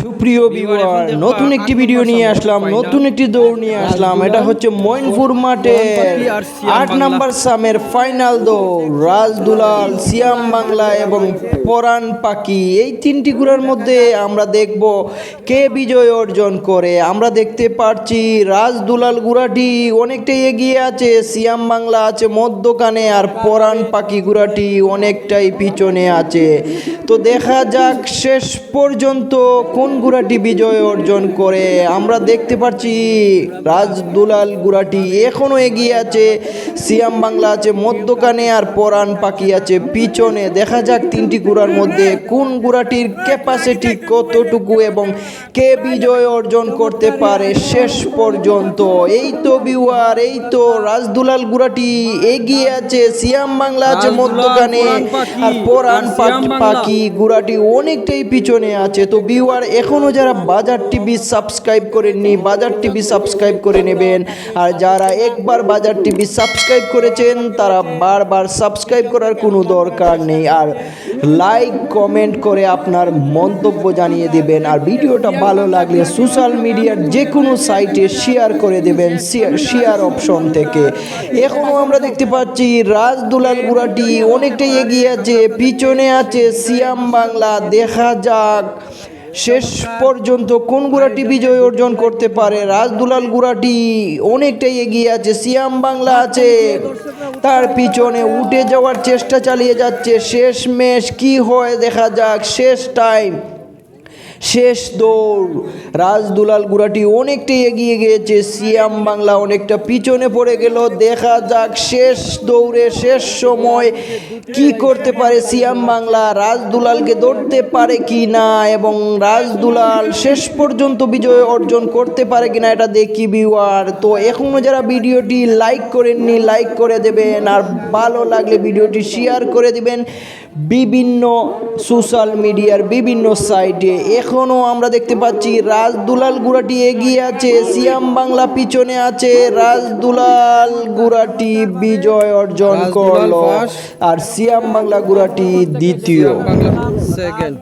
সুপ্রিয় বিওয়ার নতুন একটি ভিডিও নিয়ে আসলাম নতুন একটি দৌড় নিয়ে আসলাম। এটা হচ্ছে মইনপুর মাঠে আট নাম্বার সামের ফাইনাল দৌড়। রাজ দুলাল সিয়াম বাংলা এবং পরাণ পাখি এই তিনটি ঘোড়ার মধ্যে আমরা দেখব কে বিজয় অর্জন করে। আমরা দেখতে পারছি রাজ দুলাল গুড়াটি অনেকটাই এগিয়ে আছে সিয়াম বাংলা আছে মধ্যখানে আর পরাণ পাখি গুড়াটি অনেকটাই পিছনে আছে। তো দেখা যাক শেষ পর্যন্ত কোন গুড়াটি বিজয় অর্জন করে? আমরা দেখতে পাচ্ছি রাজ দুলাল গুড়াটি এখনও এগিয়ে আছে। সিয়াম বাংলা আছে মধ্যখানে আর পরাণ পাখি আছে পিছনে। দেখা যাক তিনটি গুড়ার মধ্যে কোন গুড়াটির ক্যাপাসিটি কতটুকু এবং কে বিজয় অর্জন করতে পারে শেষ পর্যন্ত। এই তো বিওয়ার এই তো রাজদুলাল গুড়াটি এগিয়ে আছে। সিয়াম বাংলা আছে রাজদুলাল, মধ্যখানে আর পরাণ পাখি পাখি গুড়াটি অনেকটাই পিছনে আছে। তো বিওয়ার এখনও যারা বাজার টিভি সাবস্ক্রাইব করেননি, বাজার টিভি সাবস্ক্রাইব করে নেবেন। আর যারা একবার বাজার টিভি সাবস্ক্রাইব করেছেন, তারা বারবার সাবস্ক্রাইব করার কোনো দরকার নেই। আর লাইক কমেন্ট করে আপনার মন্তব্য জানিয়ে দেবেন। আর ভিডিওটা ভালো লাগলে সোশ্যাল মিডিয়ার যে কোনো সাইটে শেয়ার করে দেবেন শেয়ার অপশন থেকে। এখনও আমরা দেখতে পাচ্ছি রাজ দুলাল গুড়াটি অনেকটাই এগিয়ে আছে, পিছনে আছে, সিয়াম বাংলা, দেখা যাক। শেষ পর্যন্ত কোন গুড়াটি বিজয় অর্জন করতে পারে? রাজদুলাল গুড়াটি অনেকটাই এগিয়ে আছে, সিয়াম বাংলা আছে। তার পিছনে উঠে যাওয়ার চেষ্টা চালিয়ে যাচ্ছে। শেষ মেশ কি হয় দেখা যাক, শেষ টাইম শেষ দৌড়। রাজদুলাল গুড়াটি অনেকটাই এগিয়ে গিয়েছে, সিয়াম বাংলা অনেকটা পিছনে পড়ে গেল। দেখা যাক শেষ দৌড়ে, শেষ সময় কি করতে পারে সিয়াম বাংলা। রাজদুলালকে ধরতে পারে কি না এবং রাজদুলাল শেষ পর্যন্ত বিজয় অর্জন করতে পারে কি না, এটা দেখি বিওয়ার তো এখনও যারা ভিডিওটি লাইক করেননি, লাইক করে দেবেন। আর ভালো লাগলে ভিডিওটি শেয়ার করে দেবেন। বিভিন্ন সোশ্যাল মিডিয়ার বিভিন্ন সাইটে এখনও আমরা দেখতে পাচ্ছি রাজ দুলাল গুড়াটি এগিয়ে আছে সিয়াম বাংলা পিছনে আছে রাজ দুলাল গুড়াটি বিজয় অর্জন করল আর সিয়াম বাংলা গুড়াটি দ্বিতীয়। সেকেন্ড